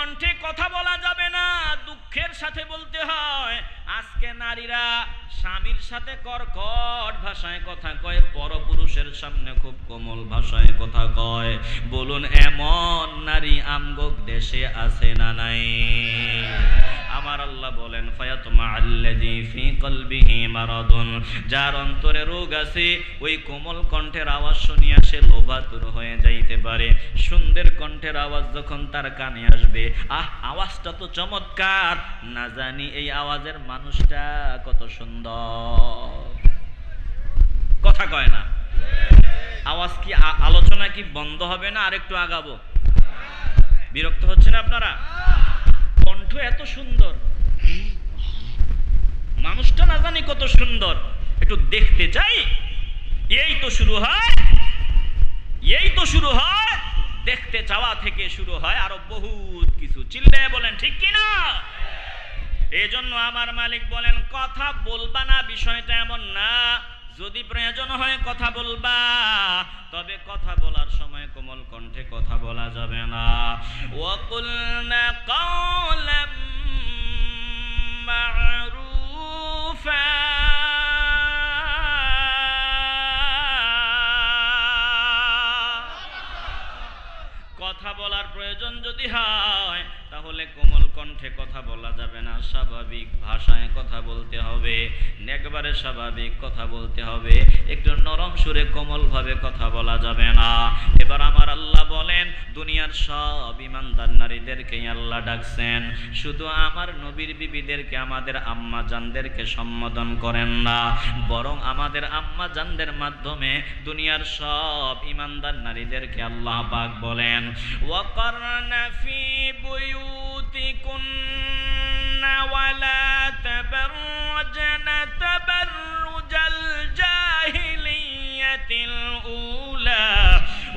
কণ্ঠে কথা বলা যাবে না, দুঃখের সাথে বলতে হয়, আজকে নারীরা স্বামীর সাথে কর্কট ভাষায় কথা কয়, পরপুরুষের সামনে খুব কোমল ভাষায় কথা কয়। বলুন, এমন নারী আমগক দেশে আছে না নাই? আমার আল্লাহ বলেন যার অন্তরে রোগ আছে, ওই কোমল কণ্ঠের আওয়াজ শুনিয়া সে লোভাতুর হয়ে যাইতে পারে। সুন্দর কণ্ঠের আওয়াজ যখন তার কানে আসবে, আহ, আওয়াজটা তো চমৎকার! না জানি এই আওয়াজের মানুষটা কত সুন্দর। কথা কয় না। আওয়াজ কি আলোচনা কি বন্ধ হবে না আরেকটু আগাবো? বিরক্ত হচ্ছেন আপনারা? কণ্ঠ এত সুন্দর। মানুষটা না জানি কত সুন্দর। একটু দেখতে চাই। এই তো শুরু হয়। এই তো শুরু হয়। দেখতে চাওয়া থেকে শুরু হয়। আরও বহুত কিছু। চিল্লে বলেন, ঠিক কি না? এই জন্য আমার মালিক বলেন, কথা বলবা না, বিষয়টা এমন না। যদি প্রয়োজন হয় কথা বলবা, তবে কথা বলার সময় কোমল কণ্ঠে কথা বলা যাবে না। ওয়াকুলনা কাওলাম কথা বলার প্রয়োজন যদি হয়, তাহলে কোমল কণ্ঠে কথা বলা যাবে স্বাভাবিক ভাষায় কথা বলতে হবে একবারে স্বাভাবিক কথা বলতে হবে, একটু নরম সুরে কোমলভাবে কথা বলা যাবে না। এবার আমার আল্লাহ বলেন, দুনিয়ার সব ইমানদার নারীদেরকেই আল্লাহ ডাকছেন, শুধু আমার নবীর বিবিদেরকে, আমাদের আম্মা জানদেরকে সম্বোধন করেন না, বরং আমাদের আম্মা জানদের মাধ্যমে দুনিয়ার সব ইমানদার নারীদেরকে আল্লাহ বাক বলেন ওয়াকারনা ফি বুয়ুতিকুন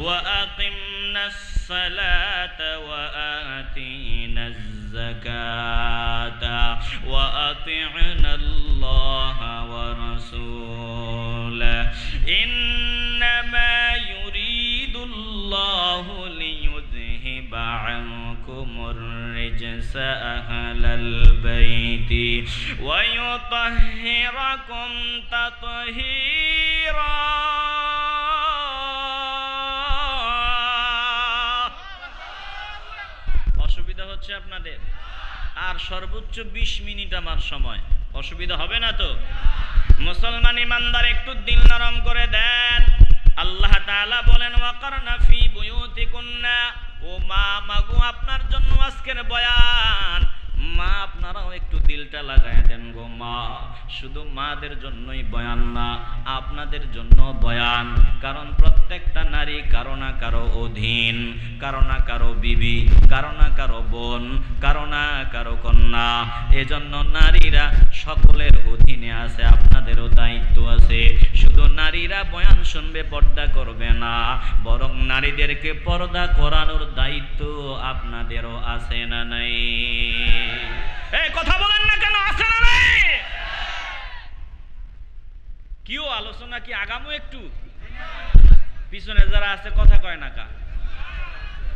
وأقمنا الصلاة وآتينا الزكاة وأطعنا الله ورسوله إنما الرجس أهل البيت ويطهركم تطهيرا অসুবিধা হচ্ছে আপনাদের আর সর্বোচ্চ বিশ মিনিট আমার সময় অসুবিধা হবে না তো মুসলমান ইমানদার একটু দিল নরম করে দেন আল্লাহ তাআলা বলেন ওয়াকারনা ফি বুয়ুতিকুন্না ও মা মাগু আপনার জন্য আজকের বয়ান। মা, আপনারাও একটু দিলটা লাগায় দেন গো, মা। শুধু মাদের জন্যই বয়ান না, আপনাদের জন্য বয়ান। কারণ প্রত্যেকটা নারী কারও না কারও অধীন, কারও না কারও বিবি, কারও না কারও বোন, কারও না কারও কন্যা। এজন্য নারীরা সকলের অধীনে আছে, আপনাদেরও দায়িত্ব আছে। শুধু নারীরা বয়ান শুনবে, পর্দা করবে না, বরং নারীদেরকে পর্দা করানোর দায়িত্ব আপনাদেরও আছে না নাই? এই কথা বলেন না কেন, আছে না নাই? কিও আলোচনা কি আগামো একটু? পিছনে যারা আছে কথা কয় না কা।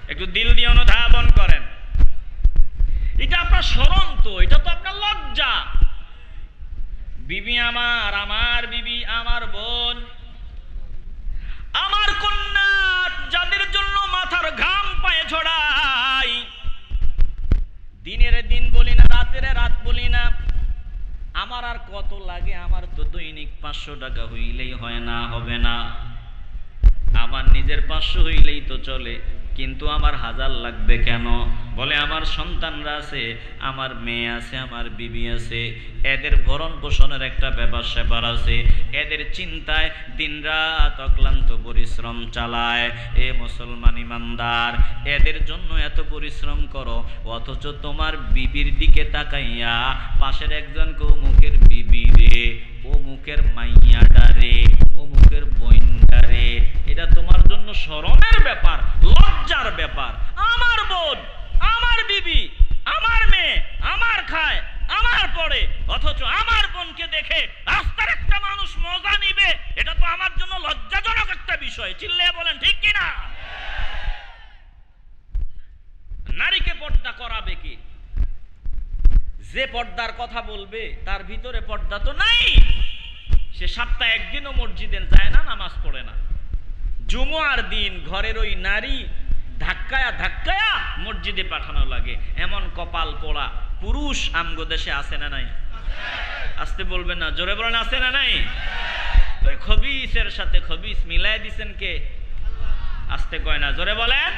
একটু দিল দিয়ে অনুধাবন করেন। এটা আপনার স্মরণ তো এটা তো আপনার লজ্জা। বিবি আমার আমার বিবি, আমার বোন। আমার কন্যা পাঁচশো টাকা হইলেই হয় না, হবে না। আমার নিজের পাঁচশো হইলেই তো চলে, কিন্তু আমার হাজার লাগবে কেন? বলে, আমার সন্তানরা আছে, আমার মেয়ে আছে, আমার বিবি আছে, এদের ভরণ পোষণের একটা ব্যাপার স্যাপার আছে, এদের চিন্তায় দিনরাত অক্লান্ত পরিশ্রম চালায়। এ মুসলমান ইমানদার, এদের জন্য এত পরিশ্রম করো, অথচ তোমার বিবির দিকে তাকাইয়া পাশের একজন কেউ মুখের বিবি রে ও মুখের মাইয়াডা রে ও মুখের বইন্ডা রে। এটা তোমার জন্য স্মরণের ব্যাপার, লজ্জার ব্যাপার। আমার বোন আমার বিবি, আমার মেয়ে, আমার খায়, আমার পড়ে, অথচ আমার বোনকে দেখে রাস্তার একটা মানুষ মজা নিবে, এটা তো আমার জন্য লজ্জাজনক একটা বিষয়। চিল্লে বলেন, ঠিক কিনা? নারীকে পর্দা করাবে কে? যে পর্দার কথা বলবে, তার ভিতরে পর্দা তো নাই। সে সপ্তাহে একদিনও মসজিদে যায় না, নামাজ পড়ে না। জুমুয়ার দিন ঘরের ওই নারী ধাক্কায়া ধাক্কায়া মসজিদে পাঠানো লাগে। এমন কপাল পোড়া পুরুষ আমগো দেশে আছে না নাই? আসতে বলবেন না, জোরে বলেন, আছে না নাই? ওই খবিসের সাথে খবিস মিলাই দিছেন কে? আসতে কয় না, জোরে বলেন।